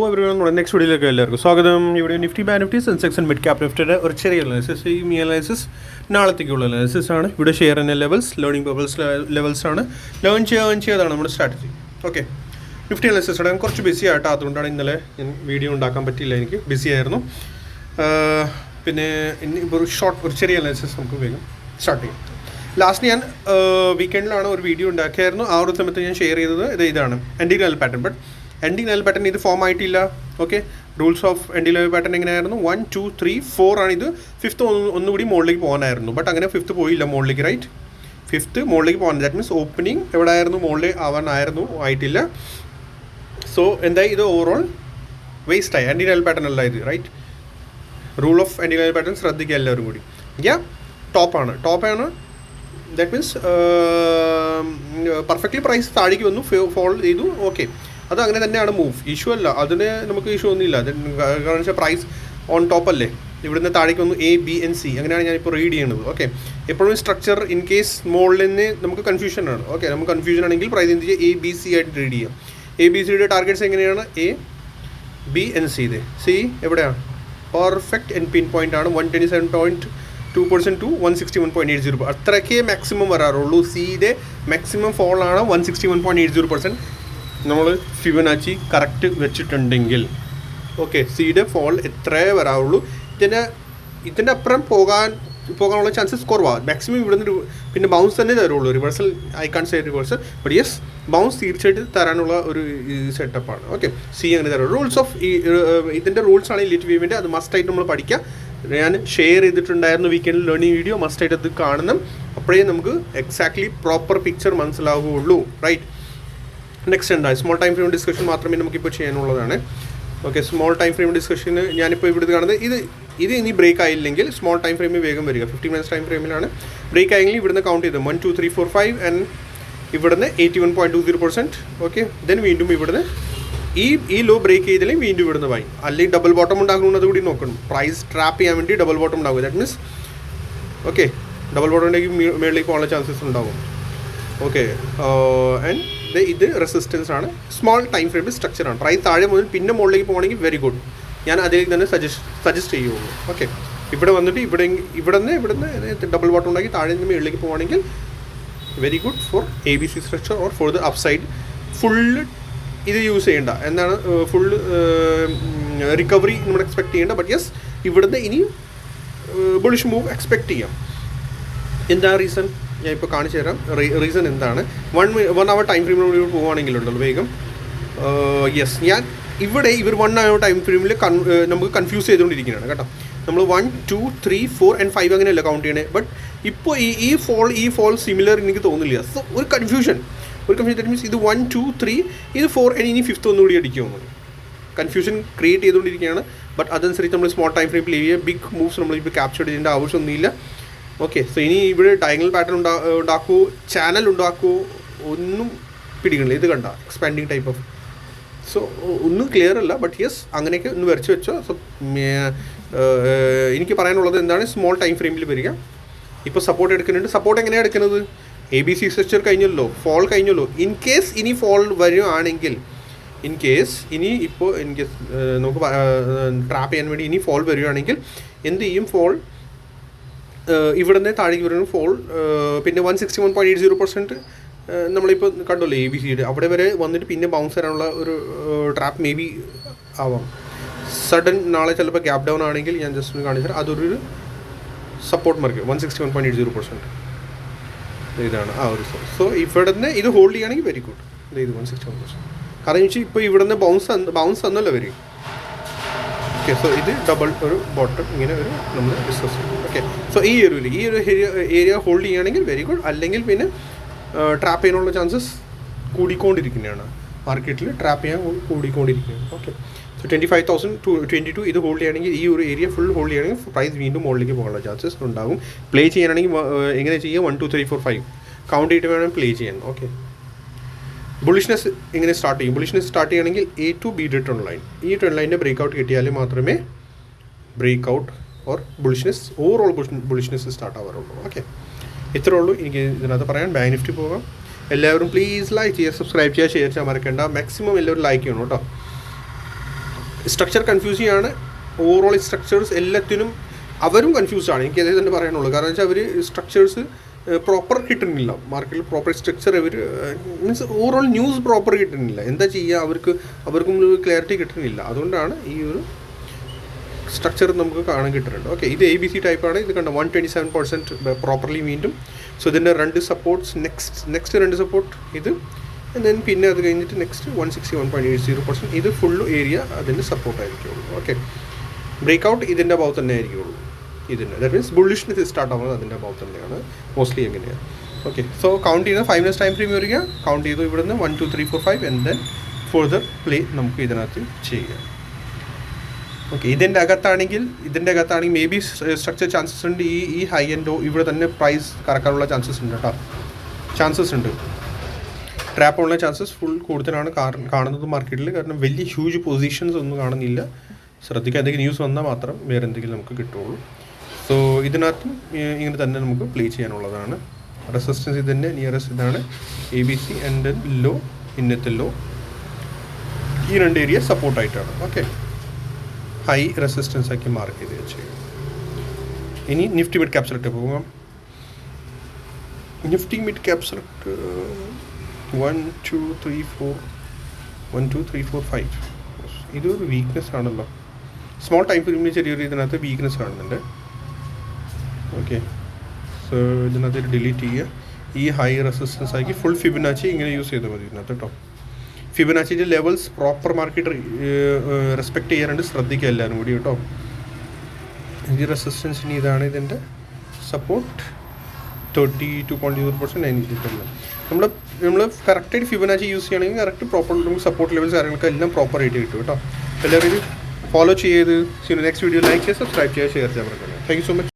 Next വീഡിയോയിലേക്ക് എല്ലാവർക്കും സ്വാഗതം. ഇവിടെ Nifty bank Nifty Sensex and mid cap നിഫ്റ്റിയുടെ ഒരു ചെറിയ അനാലിസിസ് ഈ മീ അനാലിസിസ് നാളത്തേക്കുള്ള അനാലിസിസ് ആണ്. ഇവിടെ ഷെയർ എന്ന ലെവൽസ് ലേണിംഗ് പർപ്പസ് ലെവൽസ് ആണ്. ലേൺ ചെയ്യുക ഏൺ ചെയ്യുന്നതാണ് നമ്മുടെ സ്ട്രാറ്റജി ഓക്കെ നിഫ്റ്റി അനാലിസിസ് ആണ്. കുറച്ച് ബിസി ആയിട്ട് അതുകൊണ്ടാണ് ഇന്നലെ ഞാൻ വീഡിയോ ഉണ്ടാക്കാൻ പറ്റിയില്ല എനിക്ക്. ബിസി ആയിരുന്നു. പിന്നെ ഇനി ഒരു ഷോർട്ട് ഒരു ചെറിയ അനാലിസിസ് നമുക്ക് വേഗം സ്റ്റാർട്ട് ചെയ്യാം. ലാസ്റ്റ് ഞാൻ വീക്കെൻഡിലാണ് ഒരു വീഡിയോ ഉണ്ടാക്കിയായിരുന്നു. ആ ഒരു സമയത്ത് ഞാൻ ഷെയർ ചെയ്തത്. ഇത് ഇതാണ്. എന്റെ pattern but ending level pattern ഇത് ഫോം ആയിട്ടില്ല. Okay rules of ending level pattern എങ്ങനെയായിരുന്നു? വൺ ടു ത്രീ ഫോർ ആണ് ഇത്. ഫിഫ്ത്ത് ഒന്നുകൂടി മുകളിലേക്ക് പോകാനായിരുന്നു. ബട്ട് അങ്ങനെ ഫിഫ്ത്ത് പോയില്ല മുകളിലേക്ക് റൈറ്റ് ഫിഫ്ത്ത് മുകളിലേക്ക് പോകാൻ. ദാറ്റ് മീൻസ് ഓപ്പണിംഗ് എവിടെ ആയിരുന്നു മുകളിൽ ആവാനായിരുന്നു ആയിട്ടില്ല. സോ എന്തായി? ഇത് ഓവറോൾ വേസ്റ്റ് ആയി. എൻഡിങ് ലെവൽ പാറ്റേൺ അല്ല ഇത് right rule of ending level pattern ശ്രദ്ധിക്കുക എല്ലാവരും കൂടി. ആണ്. ടോപ്പാണ് ആണ്. ദാറ്റ് മീൻസ് പെർഫെക്റ്റ്ലി പ്രൈസ് താഴേക്ക് വന്നു. ഫോൾ ചെയ്തു. ഓക്കെ അത് അങ്ങനെ തന്നെയാണ് മൂവ്. ഇഷ്യൂ അല്ല. അതിന് നമുക്ക് ഇഷ്യൂ ഒന്നുമില്ല. കാരണം വെച്ചാൽ പ്രൈസ് ഓൺ ടോപ്പ് അല്ലേ? ഇവിടുന്ന് താഴേക്ക് വന്നു എ ബി എൻ സി അങ്ങനെയാണ് ഞാൻ ഞാനിപ്പോൾ റീഡ് ചെയ്യുന്നത് ഓക്കെ എപ്പോഴും സ്ട്രക്ചർ ഇൻ കേസ് മുകളിൽ നിന്ന് നമുക്ക് കൺഫ്യൂഷൻ ആണ്. ഓക്കെ നമുക്ക് കൺഫ്യൂഷൻ ആണെങ്കിൽ പ്രൈസ് എന്ത് ചെയ്യുക എ ബി സി ആയിട്ട് റീഡ് ചെയ്യാം. എ ബി സിയുടെ ടാർഗറ്റ്സ് എങ്ങനെയാണ്? എ ബി എൻ സി ഇത് സി എവിടെയാണ് പെർഫെക്റ്റ് എൻ പിൻ പോയിന്റ് ആണ്. One twenty seven point two percent two one sixty one point eight zero അത്രയ്ക്കേ maximum വരാറുള്ളൂ. സിയുടെ maximum ഫോളാണ് one sixty one point eight zero percent നമ്മൾ Fibonacci correct വെച്ചിട്ടുണ്ടെങ്കിൽ. Okay സിയുടെ fall എത്രയേ വരാവുള്ളൂ. ഇതിന്റെ ഇതിന്റെ അപ്പുറം പോകാൻ പോകാനുള്ള ചാൻസസ് കുറവാണ് മാക്സിമം ഇവിടുന്ന് നിന്ന് പിന്നെ ബൗൺസ് തന്നെ തരുള്ളൂ. Reversal I can't say reversal but yes bounce തീർച്ചയായിട്ടും തരാനുള്ള ഒരു സെറ്റപ്പാണ് ഓക്കെ സി അങ്ങനെ തരാം. റൂൾസ് ഓഫ് ഈ ഇതിന്റെ റൂൾസ് ആണ് ലിറ്റ് വീവിന്റെ അത് മസ്റ്റായിട്ട് നമ്മൾ പഠിക്കുക ഞാൻ ഷെയർ ചെയ്തിട്ടുണ്ടായിരുന്നു വീക്കെൻഡിൽ ലേണിംഗ് വീഡിയോ മസ്റ്റായിട്ട് അത് കാണണം. അപ്പോഴേ നമുക്ക് എക്സാക്ട്ലി പ്രോപ്പർ പിക്ചർ മനസ്സിലാവുകയുള്ളൂ. റൈറ്റ് നെക്സ്റ്റ് എന്താ സ്മോൾ ടൈം ഫ്രെയിം ഡിസ്കഷൻ മാത്രമേ നമുക്കിപ്പോൾ ചെയ്യാനുള്ളതാണ്. ഓക്കെ സ്മോൾ ടൈം ഫ്രെയിം ഡിസ്കഷന് ഞാനിപ്പോൾ ഇവിടുത്തെ കാണുന്നത് ഇത് ഇത് ഇനി ബ്രേക്ക് ആയില്ലെങ്കിൽ സ്മോൾ ടൈം ഫ്രെയിമിൽ വേഗം വരിക. ഫിഫ്റ്റി മിനിറ്റ്സ് ടൈം ഫ്രെയിമിലാണ് ബ്രേക്ക് ആയെങ്കിൽ ഇവിടുന്ന് കൗണ്ട് ചെയ്ത് one two three four five and ഇവിടുന്ന് eighty one point two zero percent okay then വീണ്ടും ഇവിടുന്ന് ഈ ഈ ലോ ബ്രേക്ക് ചെയ്തില്ലെങ്കിൽ വീണ്ടും ഇവിടുന്ന് വായി അല്ലെങ്കിൽ ഡബിൾ ബോട്ടം ഉണ്ടാകുന്നത് കൂടി നോക്കണം. പ്രൈസ് ട്രാപ്പ് ചെയ്യാൻ വേണ്ടി ഡബിൾ ബോട്ടം ഉണ്ടാകും. That means okay double bottom ഉണ്ടെങ്കിൽ മേളിലേക്ക് പോകാനുള്ള ചാൻസസ് ഉണ്ടാവും ഓക്കെ ആൻഡ് ഇത് റെസിസ്റ്റൻസ് ആണ്. സ്മോൾ ടൈം ഫ്രെയിമിൽ സ്ട്രക്ചർ ആണ്. പ്രൈസ് താഴെ മുതൽ പിന്നെ മുകളിലേക്ക് പോകണമെങ്കിൽ വെരി ഗുഡ് ഞാൻ അതിലേക്ക് തന്നെ സജസ്റ്റ് സജസ്റ്റ് ചെയ്യുള്ളൂ. ഓക്കെ ഇവിടെ വന്നിട്ട് ഇവിടെ ഇവിടെ നിന്ന് ഇവിടെ നിന്ന് ഡബിൾ ബോട്ടം ഉണ്ടാക്കി താഴെ നിന്ന് മുകളിലേക്ക് പോകണമെങ്കിൽ very good for A B C structure or for the upside full ഇത് യൂസ് ചെയ്യേണ്ട. എന്താണ് ഫുള്ള് റിക്കവറി നമ്മൾ എക്സ്പെക്ട് ചെയ്യേണ്ട. ബട്ട് യെസ് ഇവിടുന്ന് ഇനിയും ബുളിഷ് മൂവ് എക്സ്പെക്ട് ചെയ്യാം. എന്താ റീസൺ ഞാൻ ഇപ്പോൾ കാണിച്ചു തരാം. റീസൺ എന്താണ്? വൺ വൺ അവർ ടൈം ഫ്രെയിമിലൂടെ പോവുകയാണെങ്കിലുണ്ടല്ലോ വേഗം. യെസ് ഞാൻ ഇവിടെ ഇവർ വൺ അവർ ടൈം ഫ്രെയിമിൽ നമുക്ക് കൺഫ്യൂസ് ചെയ്തുകൊണ്ടിരിക്കുകയാണ് കേട്ടോ. നമ്മൾ one two three four and five അങ്ങനെയല്ല കൗണ്ട് ചെയ്യണേ? ബട്ട് ഇപ്പോൾ ഈ ഈ ഫോൾ ഈ ഫോൾ സിമിലർ എനിക്ക് തോന്നുന്നില്ല. സോ ഒരു കൺഫ്യൂഷൻ ഒരു കൺഫ്യൂഷൻ മീൻസ് ഇത് വൺ ടു ത്രീ ഇത് ഫോർ ആൻഡ് ഇനി ഫിഫ്ത്ത് ഒന്നുകൂടി അടിക്കുമോ കൺഫ്യൂഷൻ ക്രിയേറ്റ് ചെയ്തുകൊണ്ടിരിക്കുകയാണ്. ബട്ട് അതനുസരിച്ച് നമ്മൾ സ്മോൾ ടൈം ഫ്രെയിമിൽ ചെയ്യുക ബിഗ് മൂവ്സ് നമ്മളിപ്പോൾ ക്യാപ്ചർ ചെയ്യേണ്ട ആവശ്യമൊന്നുമില്ല. ഓക്കെ സോ ഇനി ഇവിടെ ഡയഗണൽ പാറ്റേൺ ഉണ്ടാ ഉണ്ടാക്കൂ ചാനൽ ഉണ്ടാക്കൂ ഒന്നും പിടിക്കണില്ല. ഇത് കണ്ട എക്സ്പാൻഡിങ് ടൈപ്പ് ഓഫ് സോ ഒന്നും ക്ലിയർ അല്ല ബട്ട് യെസ് അങ്ങനെയൊക്കെ ഒന്ന് വരച്ച് വെച്ചോ. സോ എനിക്ക് പറയാനുള്ളത് എന്താണ്? സ്മോൾ ടൈം ഫ്രെയിമിൽ വരിക. ഇപ്പോൾ സപ്പോർട്ട് എടുക്കുന്നുണ്ട്. സപ്പോർട്ട് എങ്ങനെയാണ് എടുക്കുന്നത്? എ ബി സി സ്ട്രക്ചർ കഴിഞ്ഞല്ലോ. ഫോൾ കഴിഞ്ഞല്ലോ. ഇൻ കേസ് ഇനി ഫോൾ വരുവാണെങ്കിൽ ഇൻ കേസ് ഇനി ഇപ്പോൾ ഇൻ കേസ് നമുക്ക് ട്രാപ്പ് ചെയ്യാൻ വേണ്ടി ഇനി ഫോൾ വരുവാണെങ്കിൽ എന്ത് ചെയ്യും? ഫോൾ ഇവിടുന്ന് താഴേക്ക് വരുന്ന ഫോൾ പിന്നെ one sixty one point eight zero percent നമ്മളിപ്പോൾ കണ്ടല്ലോ എ ബി സിയുടെ അവിടെ വരെ വന്നിട്ട് പിന്നെ ബൗൺസ് വരാനുള്ള ഒരു ട്രാപ്പ് മേ ബി ആവാം. സഡൻ നാളെ ചിലപ്പോൾ ഗ്യാപ് ഡൗൺ ആണെങ്കിൽ ഞാൻ ജസ്റ്റ് ഒന്ന് കാണിച്ചാൽ അതൊരു support mark one sixty one point eight zero percent ഇതാണ് ആ ഒരു സോ ഇവിടുന്ന് ഇത് ഹോൾഡ് ചെയ്യുകയാണെങ്കിൽ വെരി ഗുഡ് ഇത് വൺ സിക്സ്റ്റി വൺ പെർസെന്റ് കാരണം വെച്ചാൽ ഇപ്പോൾ ഇവിടുന്ന് ബൗൺസ് ബൗൺസ് തന്നല്ലോ വരും? ഓക്കെ സോ ഇത് ഡബിൾ ഒരു ബോട്ടം ഇങ്ങനെ ഒരു നമ്മൾ ഡിസ്കസ് ചെയ്യും. ഓക്കെ സോ ഈ ഒരു ഈ ഒരു ഏരിയ ഹോൾഡ് ചെയ്യുകയാണെങ്കിൽ വെരി ഗുഡ് അല്ലെങ്കിൽ പിന്നെ ട്രാപ്പ് ചെയ്യാനുള്ള ചാൻസസ് കൂടിക്കൊണ്ടിരിക്കുന്നതാണ്. മാർക്കറ്റിൽ ട്രാപ്പ് ചെയ്യാൻ കൂടിക്കൊണ്ടിരിക്കുകയാണ്. Okay so twenty five thousand two twenty two ഇത് ഹോൾഡ് ചെയ്യുകയാണെങ്കിൽ ഈ ഒരു ഏരിയ ഫുൾ ഹോൾഡ് ചെയ്യുകയാണെങ്കിൽ പ്രൈസ് വീണ്ടും മുകളിലേക്ക് പോകാനുള്ള ചാൻസസ് ഉണ്ടാകും. പ്ലേ ചെയ്യാനാണെങ്കിൽ എങ്ങനെ ചെയ്യുക? One two three four five count ചെയ്തിട്ട് വേണം പ്ലേ ചെയ്യാൻ. ഓക്കെ ബുളിഷ്നെസ് എങ്ങനെ സ്റ്റാർട്ട് ചെയ്യും? ബുളിഷ്നെസ് സ്റ്റാർട്ട് ചെയ്യണമെങ്കിൽ A to B D trend line ഈ ട്രെൻഡ് ലൈനിന്റെ ബ്രേക്ക് ഔട്ട് കിട്ടിയാൽ മാത്രമേ break out or bullishness overall bullishness start ആവാറുള്ളൂ. Okay ഇത്രേ ഉള്ളൂ. എനിക്ക് ഇതിനകത്ത് പറയാൻ ബാങ്ക് നിഫ്റ്റി പോകാം. എല്ലാവരും പ്ലീസ് ലൈക്ക് ചെയ്യുക സബ്സ്ക്രൈബ് ചെയ്യുക ഷെയർ ചെയ്യാൻ മറക്കേണ്ട. മാക്സിമം എല്ലാവരും ലൈക്ക് ചെയ്യണം കേട്ടോ. സ്ട്രക്ചർ കൺഫ്യൂസിങ് ആണ്. ഓവറോൾ സ്ട്രക്ചേഴ്സ് എല്ലാത്തിനും അവരും കൺഫ്യൂസ് ആണ്. എനിക്ക് അതേ തന്നെ പറയാനുള്ളൂ. കാരണം വെച്ചാൽ അവർ സ്ട്രക്ചേഴ്സ് പ്രോപ്പർ കിട്ടുന്നില്ല. മാർക്കറ്റിൽ പ്രോപ്പർ സ്ട്രക്ചർ അവർ മീൻസ് ഓവറോൾ ന്യൂസ് പ്രോപ്പർ കിട്ടുന്നില്ല. എന്താ ചെയ്യുക അവർക്ക് അവർക്കും ഒരു ക്ലാരിറ്റി കിട്ടുന്നില്ല. അതുകൊണ്ടാണ് ഈ ഒരു സ്ട്രക്ചർ നമുക്ക് കാണാൻ കിട്ടുന്നുണ്ട്. ഓക്കെ ഇത് എ ബി സി ടൈപ്പാണ് ഇത് കണ്ട one twenty seven percent properly വീണ്ടും. സോ ഇതിന്റെ രണ്ട് സപ്പോർട്ട്സ് നെക്സ്റ്റ് നെക്സ്റ്റ് രണ്ട് സപ്പോർട്ട് ഇത്. ദെൻ പിന്നെ അത് കഴിഞ്ഞിട്ട് next one sixty one point eight zero percent ഇത് ഫുൾ ഏരിയ അതിന്റെ സപ്പോർട്ട് ആയിരിക്കുള്ളൂ. ഓക്കെ ബ്രേക്ക് ഔട്ട് ഇതിന്റെ ഭാഗത്ത് തന്നെ ആയിരിക്കുള്ളൂ. ഇതിന്റെ ദാറ്റ് മീൻസ് ബുള്ളിഷിന് സ്റ്റാർട്ട് ആവുന്നത് അതിന്റെ ഭാഗത്ത് തന്നെയാണ്. മോസ്റ്റ്ലി എങ്ങനെയാണ് ഓക്കെ സോ കൗണ്ട് ചെയ്യുന്ന ഫൈവ് മിനിറ്റ്സ് ടൈം ഫ്രെയിം വരിക. കൗണ്ട് ചെയ്തു ഇവിടുന്ന് one two three four five and then further play നമുക്ക് ഇതിനകത്ത് ചെയ്യാം. ഓക്കെ ഇതിന്റെ അകത്താണെങ്കിൽ ഇതിന്റെ അകത്താണെങ്കിൽ മേ ബി സ്ട്രക്ചർ ചാൻസസ് ഉണ്ട്. ഈ ഈ ഹൈ എൻഡോ ഇവിടെ തന്നെ പ്രൈസ് കറക്കാനുള്ള ചാൻസസ് ഉണ്ട് കേട്ടോ ചാൻസസ് ഉണ്ട്. ട്രാപ്പ് ഉള്ള ചാൻസസ് ഫുൾ കൂടുതലാണ് കാണുന്നത് മാർക്കറ്റിൽ കാരണം വലിയ ഹ്യൂജ് പൊസിഷൻസ് ഒന്നും കാണുന്നില്ല. ശ്രദ്ധിക്കുക എന്തെങ്കിലും ന്യൂസ് വന്നാൽ മാത്രം വേറെ എന്തെങ്കിലും നമുക്ക് കിട്ടുള്ളൂ സോ ഇതിനകത്തും ഇങ്ങനെ തന്നെ നമുക്ക് പ്ലേ ചെയ്യാനുള്ളതാണ്. റെസിസ്റ്റൻസ് ഇതിന്റെ നിയറസ്റ്റ് ഇതാണ്. A B C and low ഇന്നത്തെ ലോ ഈ രണ്ട് ഏരിയ സപ്പോർട്ടായിട്ടാണ് ഓക്കെ ഹൈ റെസിസ്റ്റൻസ് ആക്കി മാർക്ക് ചെയ്ത് വെച്ചു ഇനി നിഫ്റ്റി മിഡ് ക്യാപ്സലറ്റ് പോകാം. Nifty mid cap select one two three four one two three four five ഇതൊരു വീക്ക്നെസ് ആണല്ലോ. സ്മോൾ ടൈം ഫിലിമിൽ ചെറിയൊരു ഇതിനകത്ത് വീക്ക്നെസ് കാണുന്നുണ്ട്. ഓക്കെ സോ ഇതിനകത്ത് ഡിലീറ്റ് ചെയ്യുക. ഈ ഹൈ റെസിസ്റ്റൻസ് ആക്കി ഫുൾ ഫിബിനാച്ചി ഇങ്ങനെ യൂസ് ചെയ്താൽ മതി ഇതിനകത്ത് കേട്ടോ ഫിബനാച്ചിന്റെ ലെവൽസ് പ്രോപ്പർ മാർക്കറ്റ് റെസ്പെക്ട് ചെയ്യാനുണ്ട്. ശ്രദ്ധിക്കുക എല്ലാവരും കൂടി കേട്ടോ. ഈ റെസിസ്റ്റൻസിന് ഇതാണ് ഇതിന്റെ support thirty two point zero percent ninety നമ്മൾ നമ്മൾ കറക്റ്റായിട്ട് ഫിബനാച്ചി യൂസ് ചെയ്യണമെങ്കിൽ കറക്റ്റ് പ്രോപ്പർ നമുക്ക് സപ്പോർട്ട് ലെവൽസ് കാര്യങ്ങളൊക്കെ എല്ലാം പ്രോപ്പർ ആയിട്ട് കിട്ടും കേട്ടോ. എല്ലാവരും ഫോളോ ചെയ്ത് നെക്സ്റ്റ് വീഡിയോ ലൈക്ക് ചെയ്യുക സബ്സ്ക്രൈബ് ചെയ്യുക ഷെയർ ചെയ്യാൻ പറഞ്ഞു താങ്ക് യു സോ മച്ച്